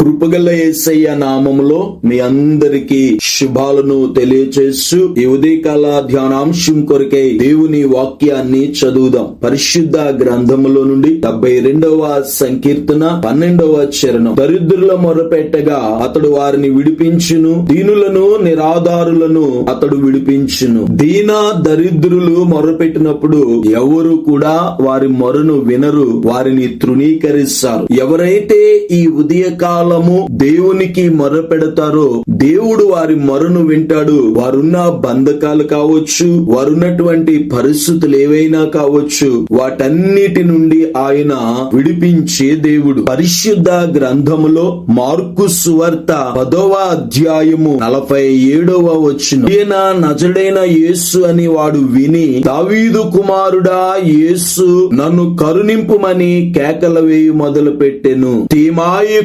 కృపగల యేసయ్య నామములో మీ అందరికీ శుభాలను తెలియచేస్తూ ఈ ఉదయకాల ధ్యానాంశం కొరకై దేవుని వాక్యాన్ని చదువుదాం. పరిశుద్ధ గ్రంథములో నుండి డెబ్బై రెండవ సంకీర్తన పన్నెండవ చరణం. దరిద్రుల మొరపెట్టగా అతడు వారిని విడిపించును దీనులను నిరాధారులను అతడు విడిపించును. దీన దరిద్రులు మొరపెట్టినప్పుడు ఎవరు కూడా వారి మొరను వినరు వారిని తృణీకరిస్తారు. ఎవరైతే ఈ ఉదయకాల కాలము దేవునికి మొరపెడతారో దేవుడు వారి మొరను వింటాడు. వారున్న బంధకాలు కావచ్చు వారున్నటువంటి పరిస్థితులు ఏవైనా కావచ్చు వాటన్నిటి నుండి ఆయన విడిపించే దేవుడు. పరిశుద్ధ గ్రంథములో మార్కు సువార్త పదవ అధ్యాయము నలభై ఏడవ వచ్చిన ఈయన నజడైన యేసు అని వాడు విని దావీదు కుమారుడా యేసు నన్ను కరుణింపుమని కేకల వేయు మొదలు పెట్టెను తీమాయి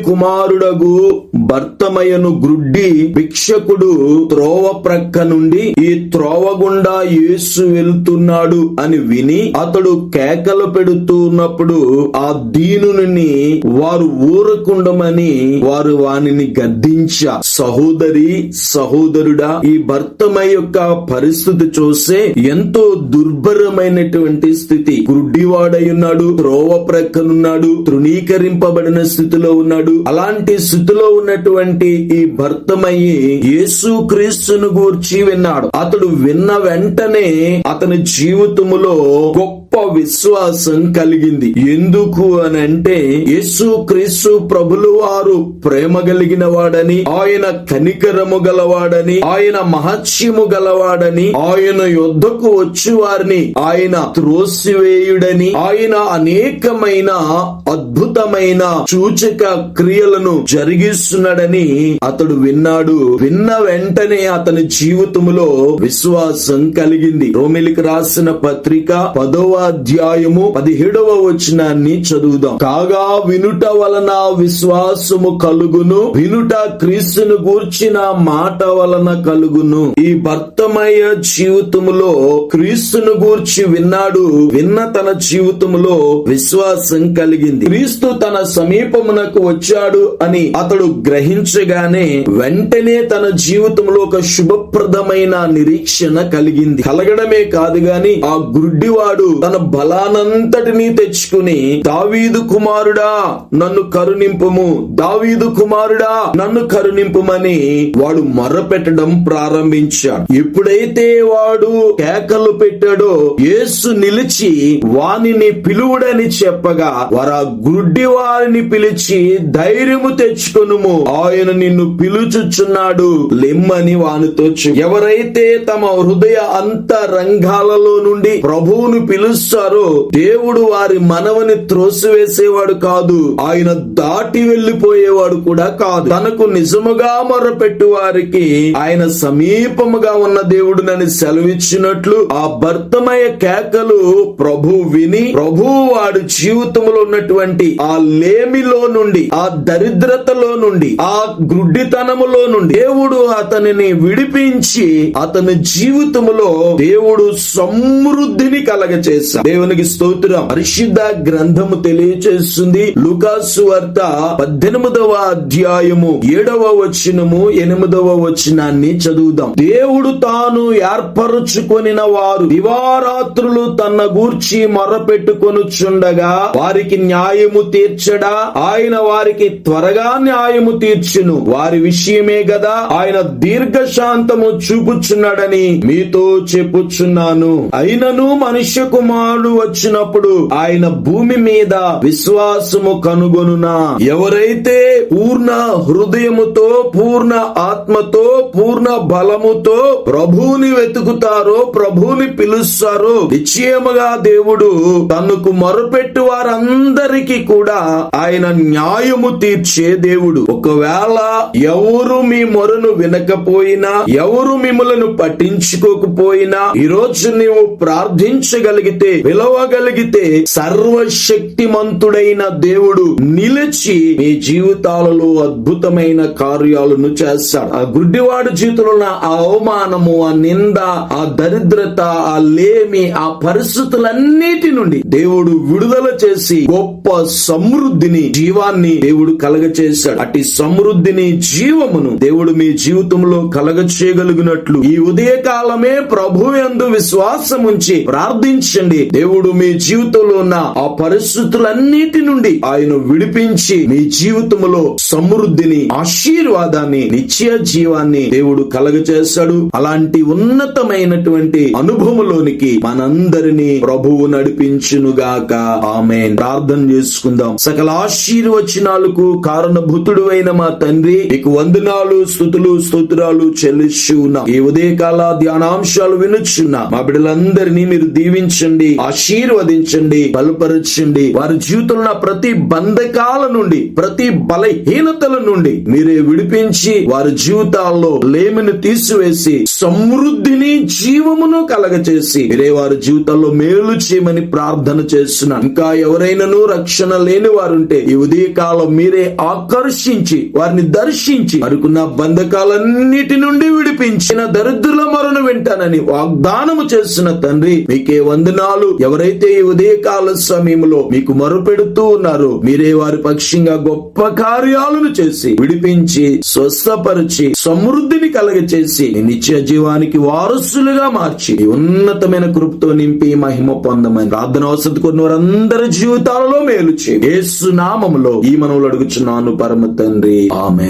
కుమారుడగు భర్తమయను గ్రుడ్డి భిక్షకుడు త్రోవ ప్రక్క నుండి ఈ త్రోవ గుండా యేసు వెళ్తున్నాడు అని విని అతడు కేకలు పెడుతున్నప్పుడు ఆ దీనుని వారు ఊరకుండమని వారు వానిని గద్దించ సహోదరి సహోదరుడా ఈ భర్తమయ యొక్క పరిస్థితి చూస్తే ఎంతో దుర్భరమైనటువంటి స్థితి. గుడ్డివాడై ఉన్నాడు త్రోవ ప్రక్కనున్నాడు తృణీకరింపబడిన స్థితిలో ఉన్నాడు. అలాంటి స్థితిలో ఉన్నటువంటి ఈ భర్తమయ్యి యేసు క్రీస్తును గూర్చి విన్నాడు. అతడు విన్న వెంటనే అతని జీవితములో గొప్ప విశ్వాసం కలిగింది. ఎందుకు అని అంటే యేసు క్రీస్తు ప్రభులు వారు ప్రేమ కలిగిన వాడని ఆయన కనికరము గలవాడని ఆయన మహత్యము గలవాడని ఆయన యుద్ధకు వచ్చి వారిని ఆయన త్రోసివేయుడని ఆయన అనేకమైన అద్భుతమైన సూచక క్రియలను జరిగిస్తున్నాడని అతడు విన్నాడు. విన్న వెంటనే అతని జీవితంలో విశ్వాసం కలిగింది. రోమిలికి రాసిన పత్రిక పదవ అధ్యాయము పదిహేడవ వచనాన్ని చదువుదాం. కాగా వినుట వలన విశ్వాసము కలుగును వినుట క్రీస్తును గూర్చిన మాట వలన కలుగును. ఈ భర్తమయ జీవితములో క్రీస్తును గూర్చి విన్నాడు విన్న తన జీవితములో విశ్వాసం కలిగింది. క్రీస్తు తన సమీపమునకు వచ్చాడు అని అతడు గ్రహించగానే వెంటనే తన జీవితంలో ఒక శుభప్రదమైన నిరీక్షణ కలిగింది. కలగడమే కాదు గాని ఆ గుడ్డివాడు తన బలానంతటినీ తెచ్చుకుని దావీదు కుమారుడా నన్ను కరుణింపుము. దావీదు కుమారుడా నన్ను కరుణింపుమని వాడు మొర్రపెట్టడం ప్రారంభించాడు. ఎప్పుడైతే వాడు కేకలు పెట్టాడో యేసు నిలిచి వానిని పిలువుడని చెప్పగా వారు ఆ గుడ్డి వారిని పిలిచి ధైర్యము తెచ్చుకునుము. ఆయన నిన్ను పిలుచుచున్నాడు. లెమ్మని వానితో ఎవరైతే తమ హృదయ అంతరంగాలలో నుండి ప్రభువును చూస్తారో. దేవుడు వారి మనవని త్రోసివేసేవాడు కాదు. ఆయన దాటి వెళ్ళిపోయేవాడు కూడా కాదు. తనకు నిజముగా మొర్రపెట్టు వారికి ఆయన సమీపముగా ఉన్న దేవుడునని సెలవిచ్చినట్లు ఆ భర్తమయ కేకలు ప్రభు విని ప్రభు వాడు జీవితంలో ఉన్నటువంటి ఆ లేమిలో నుండి ఆ దరిద్రతలో నుండి ఆ గ్రుడ్డితనములో నుండి దేవుడు అతనిని విడిపించి అతని జీవితములో దేవుడు సమృద్ధిని కలగచేశాడు దేవునికి స్తోత్రం. పరిశుద్ధ గ్రంథము తెలియచేస్తుంది. లుకాసు వార్త పద్దెనిమిదవ అధ్యాయము ఏడవ వచనము ఎనిమిదవ వచనాన్ని చదువుదాం. దేవుడు తాను ఏర్పరుచుకొనిన వారు దివారాత్రులు తన గూర్చి మొరపెట్టుకొనుచుండగా వారికి న్యాయము తీర్చడా? ఆయన వారికి త్వరగా న్యాయము తీర్చును. వారి విషయమే గదా? ఆయన దీర్ఘశాంతము చూపుచున్నాడని మీతో చెప్పుచున్నాను. అయినను మనుష్య కుమారుడు వచ్చినప్పుడు ఆయన భూమి మీద విశ్వాసము కనుగొనునా. ఎవరైతే పూర్ణ హృదయముతో పూర్ణ ఆత్మతో పూర్ణ బలముతో ప్రభువుని వెతుకుతారో ప్రభువుని పిలుస్తారో నిశ్చయముగా దేవుడు తనకు మొరపెట్టు వారందరికీ కూడా ఆయన న్యాయము తీర్చే దేవుడు. ఒకవేళ ఎవరు మీ మొరను వినకపోయినా ఎవరు మిమ్మలను పట్టించుకోకపోయినా ఈ రోజు నీవు ప్రార్థించగలిగితే పిలవగలిగితే పిలవగలిగితే సర్వశక్తిమంతుడైన దేవుడు నిలిచి మీ జీవితాలలో అద్భుతమైన కార్యాలను చేస్తాడు. ఆ గుడ్డివాడు జీవితంలో ఉన్న ఆ అవమానము ఆ నింద ఆ దరిద్రత ఆ లేమి ఆ పరిస్థితులన్నిటి నుండి దేవుడు విడుదల చేసి గొప్ప సమృద్ధిని జీవాన్ని దేవుడు కలగచేశాడు. అటు సమృద్ధిని జీవమును దేవుడు మీ జీవితంలో కలగ చేయగలిగినట్లు ఈ ఉదయకాలమే ప్రభు ఎందు విశ్వాసం ఉంచి ప్రార్థించండి. దేవుడు మీ జీవితంలో ఉన్న ఆ పరిస్థితులన్నిటి నుండి ఆయన విడిపించి మీ జీవితంలో సమృద్ధిని ఆశీర్వాదాన్ని నిత్య జీవాన్ని దేవుడు కలగచేశాడు అలాంటి ఉన్నతమైనటువంటి అనుభవంలోనికి మనందరినీ ప్రభువు నడిపించునుగాక. ఆమె ప్రార్థన చేసుకుందాం. సకల ఆశీర్వచనాలకు కారణభూతుడు అయిన మా తండ్రి నీకు వందనాలు స్థుతులు స్తోత్రాలు చెల్లిస్తూ ఉన్నాం ఈ ఉదయకాల ధ్యానాంశాలు వినుచున్నా. మా బిడ్డలందరినీ మీరు దీవించండి. ఆశీర్వదించండి బలపరచండి. వారి జీవితంలో ప్రతి బంధకాల నుండి ప్రతి బలహీనతల నుండి మీరే విడిపించి వారి జీవితాల్లో లేమిని తీసివేసి సమృద్ధిని జీవమును కలగచేసి మీరే వారి జీవితాల్లో మేలు చేయమని ప్రార్థన చేస్తున్నాను. ఇంకా ఎవరైనాను రక్షణ లేని వారుంటే ఈ ఉదయకాలం మీరే ఆకర్షించి వారిని దర్శించి వారికున్న బంధకాలన్నిటి నుండి విడిపించిన దరిద్రుల మరణ వింటానని వాగ్దానము చేస్తున్న తండ్రి మీకే వందనాలు. ఎవరైతే ఈ ఉదయకాల సమయంలో మీకు మొరపెడుతూ ఉన్నారో మీరే వారి పక్షంగా గొప్ప కార్యాలను చేసి విడిపించి స్వస్థపరిచి సమృద్ధిని కలగచేసి మీ నిత్య జీవానికి వారసులుగా మార్చి ఉన్నతమైన కృపతో నింపి మహిమ పొందమని ప్రార్థన వసతి కొన్ని వారందరి జీవితాలలో మేలు చేసు యేసు నామములో ఈ మనవులు అడుగుచున్నాను పరమ తండ్రి. ఆమె